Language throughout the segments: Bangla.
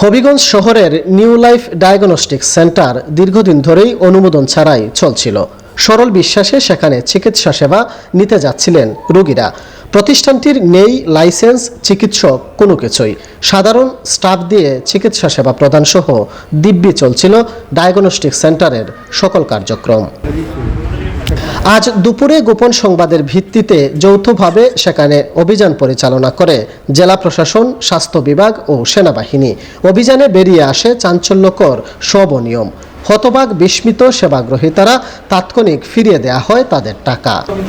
হবিগঞ্জ শহরের নিউ লাইফ ডায়াগনস্টিক সেন্টার দীর্ঘদিন ধরেই অনুমোদন ছাড়াই চলছিল। সরল বিশ্বাসে সেখানে চিকিৎসা সেবা নিতে যাচ্ছিলেন রোগীরা। প্রতিষ্ঠানটির নেই লাইসেন্স, চিকিৎসক কোনো কিছুই। সাধারণ স্টাফ দিয়ে চিকিৎসা সেবা প্রদান সহ দিব্যি চলছিল ডায়াগনস্টিক সেন্টারের সকল কার্যক্রম। আজ দুপুরে গোপন সংবাদের ভিত্তিতে যৌথভাবে সেখানে অভিযান পরিচালনা করে জেলা প্রশাসন, স্বাস্থ্য বিভাগ ও সেনাবাহিনী। অভিযানে বেরিয়ে আসে চাঞ্চল্যকর সব অনিয়ম হতবাক, বিস্মিত সেবাগ্রহীতারা তাৎক্ষণিক ফিরিয়ে দেয়া হয় তাদের টাকা। মানে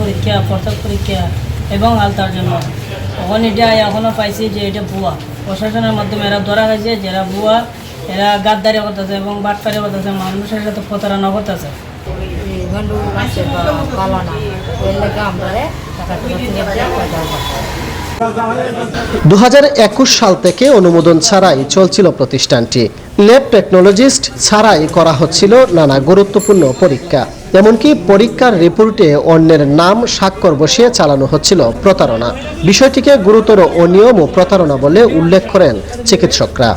পরীক্ষা পরীক্ষা এবং আলতার জন্য। তখন এটা এখনও পাইছি যে এটা ভুয়া। প্রশাসনের মাধ্যমে এরা ধরা হয়েছে যারা ভুয়া। এরা গাদ্দারি করতেছে এবং বাটপারি করতেছে মানুষের সাথে প্রতারণা করতেছে। গন্ডু মানুষের ভালো না এর লেগে আমরা টাকা তুলে তুলে দিয়ে পয়সা দু সাল থেকে অনুমোদন ছাড়াই চলছিল প্রতিষ্ঠানটি। ল্যাব টেকনোলজিস্ট ছাড়াই করা হচ্ছিল নানা গুরুত্বপূর্ণ পরীক্ষা। এমনকি পরীক্ষার রিপোর্টে অন্যের নাম স্বাক্ষর বসিয়ে চালানো হচ্ছিল প্রতারণা। বিষয়টিকে গুরুতর অনিয়ম ও প্রতারণা বলে উল্লেখ করেন চিকিৎসকরা।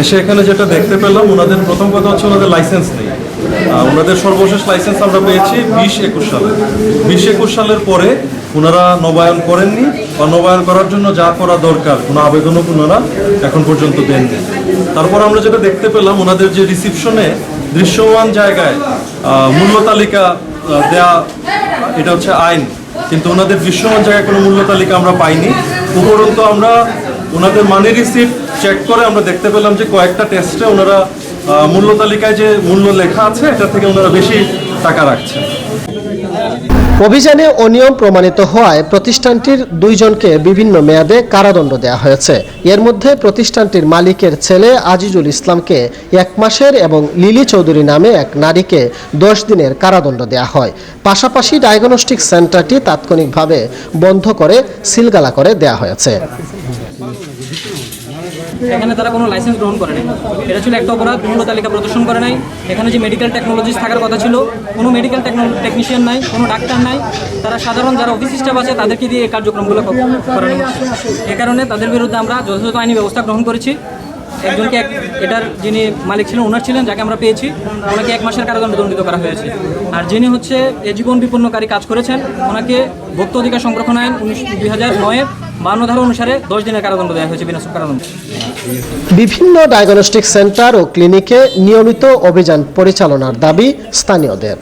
এসে এখানে যেটা দেখতে পেলাম, ওনাদের প্রথম কথা হচ্ছে ওনাদের লাইসেন্স নেই। ওনাদের সর্বশেষ লাইসেন্স আমরা পেয়েছি বিশ একুশ সালে। বিশ একুশ সালের পরে ওনারা নবায়ন করেননি বা নবায়ন করার জন্য যা করা দরকার, কোনো আবেদনও ওনারা এখন পর্যন্ত দেননি। তারপর আমরা যেটা দেখতে পেলাম, ওনাদের যে রিসিপশনে দৃশ্যমান জায়গায় মূল্য তালিকা দেয়া, এটা হচ্ছে আইন। কিন্তু ওনাদের দৃশ্যমান জায়গায় কোনো মূল্য তালিকা আমরা পাইনি। উপরন্তু আমরা ওনাদের মানি রিসিপ্ট চেক করে আমরা দেখতে পেলাম যে কয়েকটা টেস্টে ওনারা মূল্য তালিকায় যে মূল্য লেখা আছে, এটা থেকে ওনারা বেশি টাকা রাখছেন। অভিযানে অনিয়ম প্রমাণিত হওয়ায় প্রতিষ্ঠানটির দুইজনকে বিভিন্ন মেয়াদে কারাদণ্ড দেওয়া হয়েছে। এর মধ্যে প্রতিষ্ঠানটির মালিকের ছেলে আজিজুল ইসলামকে এক মাসের এবং লিলি চৌধুরী নামে এক নারীকে দশ দিনের কারাদণ্ড দেওয়া হয়। পাশাপাশি ডায়াগনস্টিক সেন্টারটি তাৎক্ষণিকভাবে বন্ধ করে, সিলগালা করে দেওয়া হয়েছে। এখানে তারা কোনো লাইসেন্স গ্রহণ করে নাই। এটা ছিল একটা অপরাধ মূল্য তালিকা প্রদর্শন করে নাই। এখানে যে মেডিকেল টেকনোলজিস্ট থাকার কথা ছিল, কোনো মেডিকেল টেকনিশিয়ান নাই, কোনো ডাক্তার নাই। তারা সাধারণ যারা অফিস স্টাফ আছে, তাদেরকে দিয়ে এই কার্যক্রমগুলো করানো এ কারণে তাদের বিরুদ্ধে আমরা যথাযথ আইনি ব্যবস্থা গ্রহণ করেছি। একজনকে এক এটার যিনি মালিক ছিলেন, ওনার ছিলেন, যাকে আমরা পেয়েছি। ওনাকে এক মাসের কারাদণ্ড দণ্ডিত করা হয়েছে। আর যিনি হচ্ছে এ জীবন বিপন্নকারী কাজ করেছেন, ওনাকে ভোক্ত অধিকার সংরক্ষণ আইন উনিশ দুই হাজার নয়ের বান্ন ধারা অনুসারে দশ দিনের কারাদণ্ড দেওয়া হয়েছে বিনাশক কারাদণ্ড। বিভিন্ন ডায়াগনস্টিক সেন্টার ও ক্লিনিকে নিয়মিত অভিযান পরিচালনার দাবি স্থানীয়দের।